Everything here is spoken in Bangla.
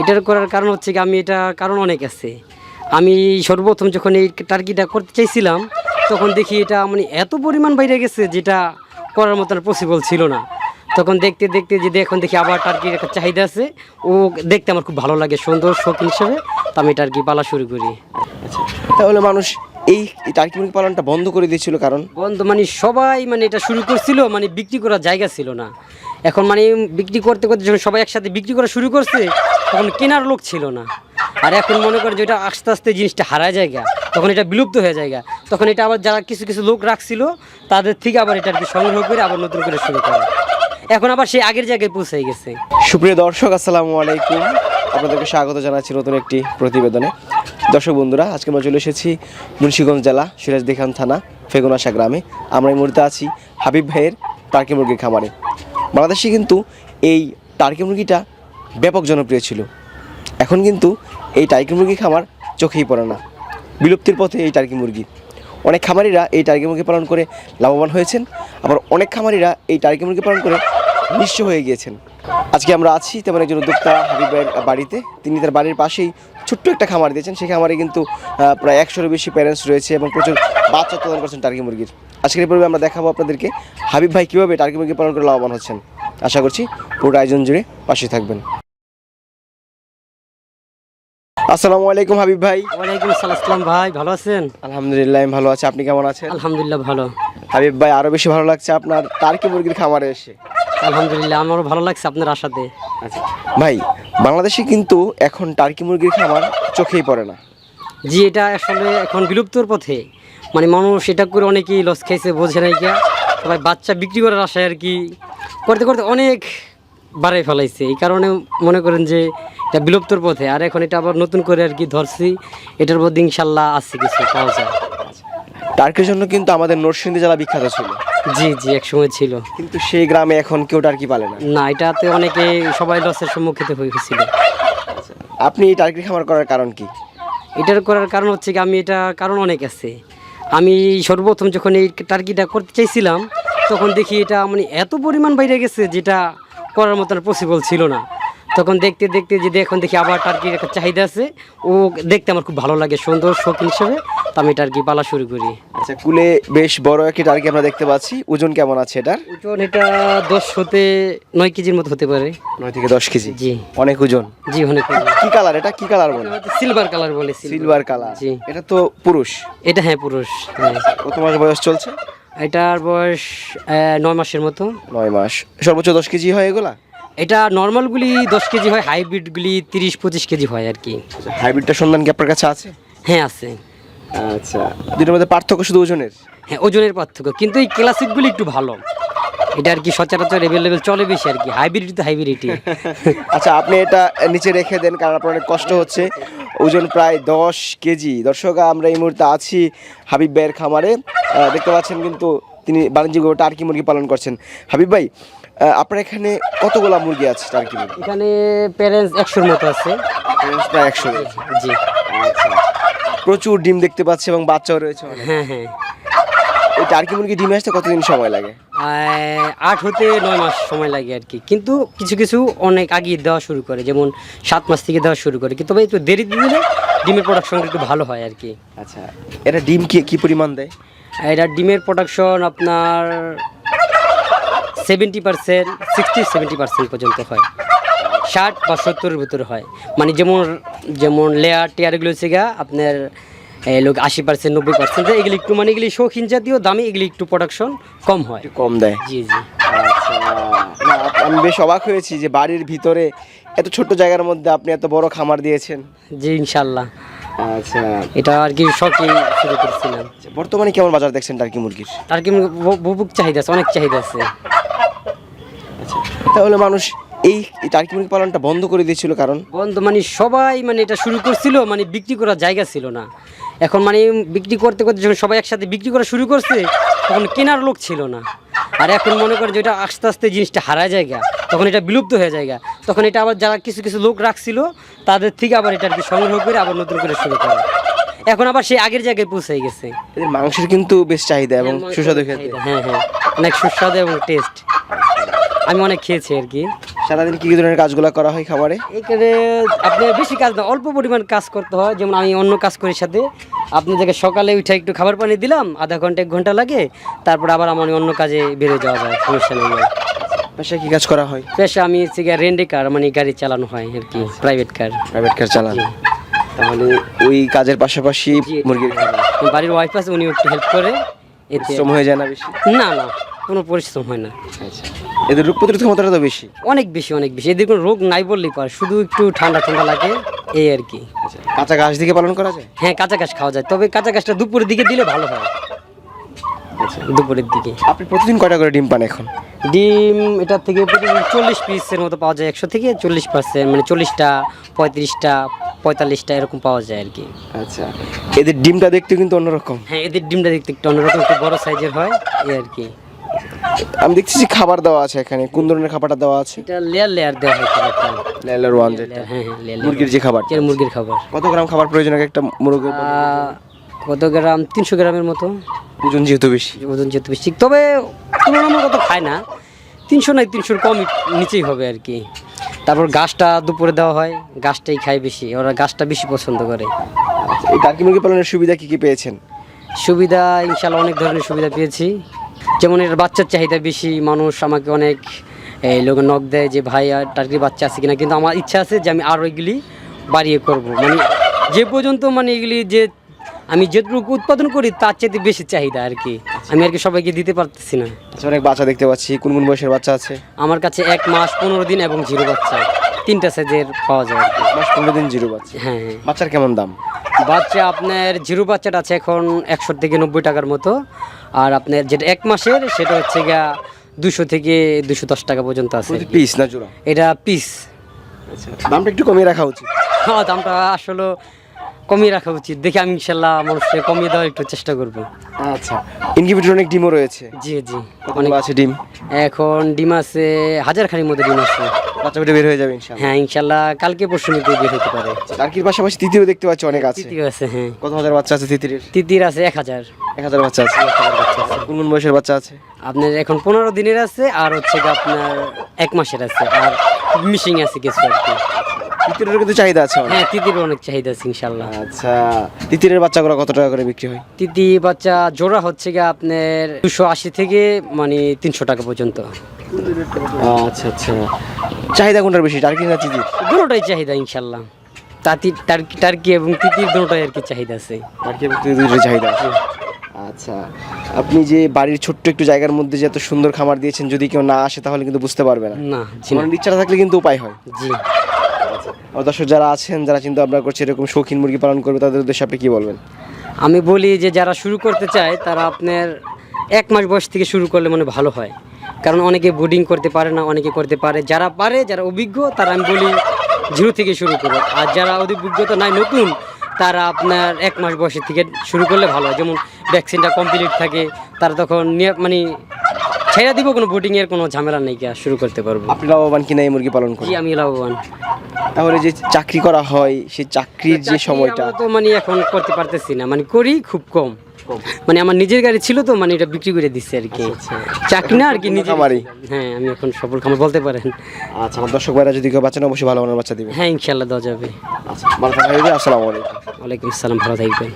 এটার করার কারণ হচ্ছে কি আমি এটা কারণ অনেক আছে। আমি সর্বপ্রথম যখন এই টার্কিটা করতে চাইছিলাম তখন দেখি এটা মানে এত পরিমাণ বাইরে গেছে যেটা করার মতন পসিবল ছিল না। তখন দেখতে দেখতে যদি এখন দেখি আবার টার্কির একটা চাহিদা আছে। ও দেখতে আমার খুব ভালো লাগে সুন্দর শৌক হিসেবে। তো আমি টার্কি পালা শুরু করি। আচ্ছা তাহলে মানুষ এই এই টার্কি মুরগি পালনটা বন্ধ করে দিয়েছিল কারণ? বন্ধ মানে সবাই মানে এটা শুরু করছিল মানে বিক্রি করার জায়গা ছিল না। এখন মানে বিক্রি করতে করতে যখন সবাই একসাথে বিক্রি করা শুরু করছে, তখন কেনার লোক ছিল না। আর এখন মনে করেন যে এটা আস্তে আস্তে জিনিসটা হারা জায়গা। তখন এটা বিলুপ্ত হয়ে জায়গা। তখন এটা আবার যারা কিছু কিছু লোক রাখছিল, তাদের থেকে আবার এটা আর কি সংগ্রহ করে আবার নতুন করে শুরু করা। এখন আবার সেই আগের জায়গায় পৌঁছে গেছে। সুপ্রিয় দর্শক, আসসালামু আলাইকুম। আপনাদেরকে স্বাগত জানাচ্ছি নতুন একটি প্রতিবেদনে। দর্শক বন্ধুরা, আজকে আমরা চলে এসেছি মুন্সিগঞ্জ জেলা, সিরাজদিখান থানা, ফেগুনাশা গ্রামে। আমরা এই মুহূর্তে আছি হাবিব ভাইয়ের টার্কি মুরগির খামারে। বাংলাদেশে কিন্তু এই টার্কি মুরগিটা ব্যাপক জনপ্রিয় ছিল। এখন কিন্তু এই টার্কি মুরগি খামার চোখেই পড়ে না। বিলুপ্তির পথে এই টার্কি মুরগি। অনেক খামারিরা এই টার্কি মুরগি পালন করে লাভবান হয়েছেন, আবার অনেক খামারিরা এই টার্কি মুরগি পালন করে নিঃস্ব হয়ে গিয়েছেন। আজকে আমরা আছি তেমন একজন উদ্যোক্তা হাবিব ভাইয়ের বাড়িতে। তিনি তার বাড়ির পাশেই ছোট্ট একটা খামার দিয়েছেন। সেই খামারে কিন্তু প্রায় একশোরও বেশি প্যারেন্টস রয়েছে এবং প্রচুর বাচ্চা উৎপাদন করছেন টার্কি মুরগির। আজকের এই পর্বে আমরা দেখাবো আপনাদেরকে হাবিব ভাই কীভাবে টার্কি মুরগি পালন করে লাভবান হচ্ছেন। আশা করছি পুরো আয়োজন জুড়ে পাশে থাকবেন। আসসালামু আলাইকুম হাবিব ভাই। ওয়ালাইকুম সালাম ভাই ভালো আছেন? আলহামদুলিল্লাহ আমি ভালো আছি। আপনি কেমন আছেন? আলহামদুলিল্লাহ ভালো। হাবিব ভাই আরও বেশি ভালো লাগছে আপনার টার্কি মুরগির খামারে এসে। আলহামদুলিল্লাহ আমারও ভালো লাগছে আপনার আশাতে। আচ্ছা। ভাই বাংলাদেশে কিন্তু এখন টার্কি মুরগির খামার চোখেই পড়ে না। জি এটা আসলে এখন বিলুপ্তর পথে। মানে মানুষ এটা করে অনেকেই লস খাইছে বোঝে নাই কিয়া সবাই বাচ্চা বিক্রি করার আশায় আর কি করতে করতে অনেক বাড়াই ফেলাইছে। এই কারণে মনে করেন যে এটা বিলুপ্তর পথে। আর এখন এটা আবার নতুন করে আর কি ধরছি। এটার মধ্যে ইনশাল্লাহ আছে কিছু পাওয়া যায়। টার্কির জন্য কিন্তু আমাদের নরসিংদী জেলা বিখ্যাত ছিল। জি জি এক সময় ছিল। কিন্তু সেই গ্রামে এখন কেউ টার্কি পালে না। না এটাতে অনেকে সবাই লসের সম্মুখীন হয়েছিল আপনি এই টার্কি খামার করার কারণ কি? এটার করার কারণ হচ্ছে কি আমি এটা কারণ অনেক আছে। আমি সর্বপ্রথম যখন এই টার্কিটা করতে চাইছিলাম তখন দেখি এটা মানে এত পরিমাণ বাইরে গেছে যেটা করার মতন পসিবল ছিল না। তখন দেখতে দেখতে যদি এখন দেখি আবার টার্কির একটা চাহিদা আছে ও দেখতে আমার খুব ভালো লাগে সুন্দর শৌক হিসেবে। তো আমি টার্কি পালা শুরু করি। আচ্ছা কুলে বেশ বড় একটি টার্কি আমরা দেখতে পাচ্ছি। ওজন কেমন আছে এটার? ওজন এটা দশ হতে নয় কেজির মতো হতে পারে। নয় থেকে দশ কেজি? জি। অনেক ওজন? জি অনেক কি কালার এটা কি কালার বলে? সিলভার কালার বলে silver। সিলভার কালার জি। এটা তো পুরুষ? এটা হ্যাঁ পুরুষ। হ্যাঁ। কত মাস বয়স চলছে? এটার বয়স আহ, নয় মাসের মতো। নয় মাস। সর্বোচ্চ দশ কেজি হয় এগুলা? এটা নর্মালগুলি দশ কেজি হয় হাইব্রিডগুলি তিরিশ পঁচিশ কেজি হয় আর কি। হাইব্রিডটা সন্ধান কি আপনার কাছে আছে? হ্যাঁ আছে। আচ্ছা দুটোর মধ্যে পার্থক্য শুধু ওজনের? হ্যাঁ ওজনের পার্থক্য কিন্তু এই ক্লাসিকগুলি একটু ভালো। এটা আর কি সচরাচর অ্যাভেলেবেল চলে বেশি আর কি হাইব্রিড তো হাইব্রিডই আচ্ছা আপনি এটা নিচে রেখে দেন কারণ আপনার অনেক কষ্ট হচ্ছে। ওজন প্রায় দশ কেজি। দর্শক আমরা এই মুহূর্তে আছি হাবিব ভাইয়ের খামারে। দেখতে পাচ্ছেন কিন্তু তিনি বাণিজ্যিক টার্কি মুরগি পালন করছেন। হাবিব ভাই আপনার এখানে কতগুলা মুরগি আছে টার্কি মুরগি? এখানে প্যারেন্টস একশোর মতো আছে। প্রায় একশো জি। প্রচুর ডিম দেখতে পাচ্ছি এবং বাচ্চাও রয়েছে। হ্যাঁ হ্যাঁ। এই টার্কি মুরগি ডিমে আসতে কতদিন সময় লাগে? আট হতে নয় মাস সময় লাগে আর কি। কিন্তু কিছু কিছু অনেক আগে দেওয়া শুরু করে যেমন সাত মাস থেকে দেওয়া শুরু করে। কিন্তু তবে একটু দেরি দিলে ডিমের প্রোডাকশনটা একটু ভালো হয় আর কি। আচ্ছা এটা ডিম কি কি পরিমাণ দেয়? এটা ডিমের প্রোডাকশন আপনার seventy percent sixty seventy percent পর্যন্ত হয়। ষাট বা সত্তরের ভিতরে হয়। মানে যেমন যেমন লেয়ার টেয়ারগুলো হচ্ছে গা আপনার লোক আশি পার্সেন্ট নব্বই পার্সেন্ট এগুলি একটু মানে এগুলি শৌখিন জাতীয় দামে এগুলি একটু প্রোডাকশন কম হয়। কম দেয়। জি জি। আচ্ছা। আমি বেশ অবাক হয়েছি যে বাড়ির ভিতরে এত ছোট্ট জায়গার মধ্যে আপনি এত বড় খামার দিয়েছেন। জি ইনশাল্লাহ আচ্ছা। এটা আর কি শখে শুরু করেছিলাম। বর্তমানে কেমন বাজার দেখছেন টার্কি মুরগির? তার কি বুবুক চাহিদা আছে অনেক চাহিদা আছে। তাহলে মানুষ এই টার্কি মুরগি পালনটা বন্ধ করে দিয়েছিল কারণ? বন্ধ মানে সবাই মানে এটা শুরু করছিল মানে বিক্রি করার জায়গা ছিল না। এখন মানে বিক্রি করতে করতে যখন সবাই একসাথে বিক্রি করা শুরু করছে তখন কেনার লোক ছিল না। আর এখন মনে করেন যে এটা আস্তে আস্তে জিনিসটা হারা জায়গা তখন এটা বিলুপ্ত হয়ে জায়গা। তখন এটা আবার যারা কিছু কিছু লোক রাখছিল তাদের থেকে আবার এটা আর কি সংগ্রহ করে আবার নতুন করে শুরু করা। এখন আবার সেই আগের জায়গায় পৌঁছে গেছে। এদের মাংসের কিন্তু বেশ চাহিদা এবং সুস্বাদু খেতে। হ্যাঁ হ্যাঁ। অনেক সুস্বাদু এবং টেস্ট আমি অনেক খেয়েছি আর কি। সারাদিন কি ধরনের কাজগুলো করা হয় খামারে এখানে আপনি বেশি কাজ না অল্প পরিমাণ কাজ করতে হয়। যেমন আমি অন্য কাজ করি সাথে। আপনি দেখে সকালে উঠে একটু খাবার পানি দিলাম আধা ঘণ্টা এক ঘণ্টা লাগে তারপর আবার আমার অন্য কাজে বেরিয়ে যাওয়া যায় সমস্যা নেই। বাসায় কি কাজ করা হয়? পেশা আমি হচ্ছে রেন্টে কার মানে গাড়ি চালানো হয় আর কি প্রাইভেট কার প্রাইভেট কার চালানো। তাহলে ওই কাজের পাশাপাশি মুরগির বাড়ির ওয়াইফ আছে উনি একটু হেল্প করে এতে শ্রম হয়ে যায় না বেশি? না না। কোনো পরিশ্রম হয় না। আচ্ছা। এদের রোগ প্রতিরোধ ক্ষমতাটা তো বেশি। অনেক বেশি অনেক বেশি। এদের কোনো রোগ নাই বললেই পারে শুধু একটু ঠান্ডা ঠান্ডা লাগে এই আর কি। কাঁচা ঘাস দিকে পালন করা যায়? হ্যাঁ কাঁচা ঘাস খাওয়া যায় তবে কাঁচা ঘাসটা দুপুরের দিকে দিলে ভালো হয়। দুপুরের দিকে। আপনি প্রতিদিন কয়টা করে ডিম পান এখন? ডিম এটার থেকে প্রতিদিন চল্লিশ পিসের মতো পাওয়া যায় একশো থেকে চল্লিশ পার্সেন্ট মানে চল্লিশটা পঁয়ত্রিশটা পঁয়তাল্লিশটা এরকম পাওয়া যায় আর কি। আচ্ছা। এদের ডিমটা দেখতে কিন্তু অন্যরকম। হ্যাঁ এদের ডিমটা দেখতে একটু অন্যরকম একটু বড় সাইজের হয় এই আর কি। আমি দেখছি যে খাবার দেওয়া আছে এখানে কোন ধরনের খাবারটা দেওয়া আছে? এটা লেয়ার লেয়ার দেওয়া হয় খাবারটা। লেলার ওয়ান যেটা। লেয়ার, হ্যাঁ হ্যাঁ লেয়ার মুরগির যে খাবার লেয়ার মুরগির খাবার। কত গ্রাম খাবার প্রয়োজন একটা মুরগির? কত গ্রাম? তিনশো গ্রামের মতো। ওজন যেহেতু বেশি। ওজন যেহেতু বেশি। তবে তুলনামূলক তো খায় না। তিনশো নয় তিনশোর কম নিচেই হবে আর কি। তারপর গাছটা দুপুরে দেওয়া হয়। গাছটাই খায় বেশি। ওরা গাছটা বেশি পছন্দ করে। আচ্ছা, এই টার্কি মুরগি পালনের সুবিধা কি কি পেয়েছেন? সুবিধা ইনশাল্লাহ অনেক ধরনের সুবিধা পেয়েছি। যেমন এর বাচ্চার চাহিদা বেশি মানুষ আমাকে অনেক এই লোক নখ দেয় যে ভাই আর টার্কির বাচ্চা আছে কিনা? কিন্তু আমার ইচ্ছা আছে যে আমি আরও এগুলি বাড়িয়ে করব। মানে যে পর্যন্ত মানে এগুলি যে আমি যেটুকু উৎপাদন করি তার চাইতে বেশি চাহিদা আর কি। আমি আর কি সবাইকে দিতে পারতেছি না। আচ্ছা অনেক বাচ্চা দেখতে পাচ্ছি। কোন কোন বয়সের বাচ্চা আছে? আমার কাছে এক মাস পনেরো দিন এবং জিরো বাচ্চা। তিনটা সাইজের পাওয়া যায় আর কি। মাস পনেরো দিন জিরো বাচ্চা। হ্যাঁ হ্যাঁ। বাচ্চার কেমন দাম? বাচ্চা আপনার জিরো বাচ্চাটা আছে এখন একশো থেকে নব্বই টাকার মতো। আর আপনার যেটা এক মাসের সেটা হচ্ছে গিয়া দুশো থেকে দুশো দশ টাকা পর্যন্ত আছে। পিস না জোড়া? এটা পিস আচ্ছা দামটা একটু কমিয়ে রাখা উচিত। হ্যাঁ দামটা আসলে কমিয়ে রাখা উচিত। দেখে আমি ইনশাল্লাহ মানুষকে কমিয়ে দেওয়ার একটু চেষ্টা করব। আচ্ছা ইনকিউবেটর অনেক ডিমও রয়েছে। জি জি। অনেক আছে ডিম? এখন ডিম আছে হাজার খানির মধ্যে ডিম আছে। বের হয়ে যাবে ইনশাআল্লাহ। হ্যাঁ ইনশাল্লাহ কালকে পরশু মধ্যে বের হতে পারে। টার্কির পাশাপাশি দেখতে পাচ্ছি অনেক আছে। আছে হ্যাঁ। কত হাজার বাচ্চা আছে তিতির আছে এক হাজার। এক হাজার বাচ্চা আছে। কোন কোন বয়সের বাচ্চা আছে। আপনার এখন পনেরো দিনের আছে আর হচ্ছে আপনার এক মাসের আছে আর মিশিং আছে কিছু আর কি। তিতিরের কিন্তু চাহিদা আছে হ্যাঁ অনেক চাহিদা আছে ইনশাল্লাহ আচ্ছা তিতিরের বাচ্চাগুলো কত টাকা করে বিক্রি হয়? তিতি বাচ্চা জোড়া হচ্ছে গিয়ে আপনার দুশো আশি থেকে মানে তিনশো টাকা পর্যন্ত। আচ্ছা আচ্ছা। চাহিদা কোনটার বেশি টার্কি না তিতির দুটোটাই চাহিদা ইনশাল্লাহ। তাঁতি টার্কি টার্কি এবং তিতির দুটোটাই আর কি চাহিদা আছে। টার্কি এবং তিতিরের চাহিদা আছে? আচ্ছা আপনি যে বাড়ির ছোট্ট একটু জায়গার মধ্যে যে এত সুন্দর খামার দিয়েছেন যদি কেউ না আসে তাহলে কিন্তু বুঝতে পারবে না। না মনের ইচ্ছাটা থাকলে কিন্তু উপায় হয়। জি। আর দর্শক যারা আছেন যারা চিন্তা ভাবনা করছে এরকম শৌখিন মুরগি পালন করবে তাদের উদ্দেশ্যে আপনি কি বলবেন? আমি বলি যে যারা শুরু করতে চায় তারা আপনার এক মাস বয়স থেকে শুরু করলে মানে ভালো হয়। কারণ অনেকে বোর্ডিং করতে পারে না অনেকে করতে পারে। যারা পারে যারা অভিজ্ঞ তারা আমি বলি জিরো থেকে শুরু করে। আর যারা অভিজ্ঞতা নাই নতুন তারা আপনার এক মাস বয়সের থেকে শুরু করলে ভালো হয়। যেমন ভ্যাকসিনটা কমপ্লিট থাকে তারা তখন নিয়ে মানে ছেড়ে দিব কোনো বোটিংয়ের কোনো ঝামেলা নেই শুরু করতে পারব। আপনি লাভবান কিনা এই মুরগি পালন করি? আমি লাভবান। তাহলে যে চাকরি করা হয় সেই চাকরির যে সময়টা। তো মানে এখন করতে পারতেছি না। মানে করি খুব কম। মানে আমার নিজের গাড়ি ছিল তো মানে এটা বিক্রি করে দিচ্ছে আর কি। চাকরি না আর কি নিজে খামারি। হ্যাঁ আমি এখন সফল খামার বলতে পারেন। আচ্ছা আমার দর্শক ভাইরা যদি কেউ বাচ্চা না অবশ্যই ভালো মানের বাচ্চা দিবে। হ্যাঁ ইনশাল্লাহ দেওয়া যাবে। আচ্ছা ভালো থাকবে আসসালামু আলাইকুম। ওয়ালাইকুম আসসালাম ভালো থাকবেন।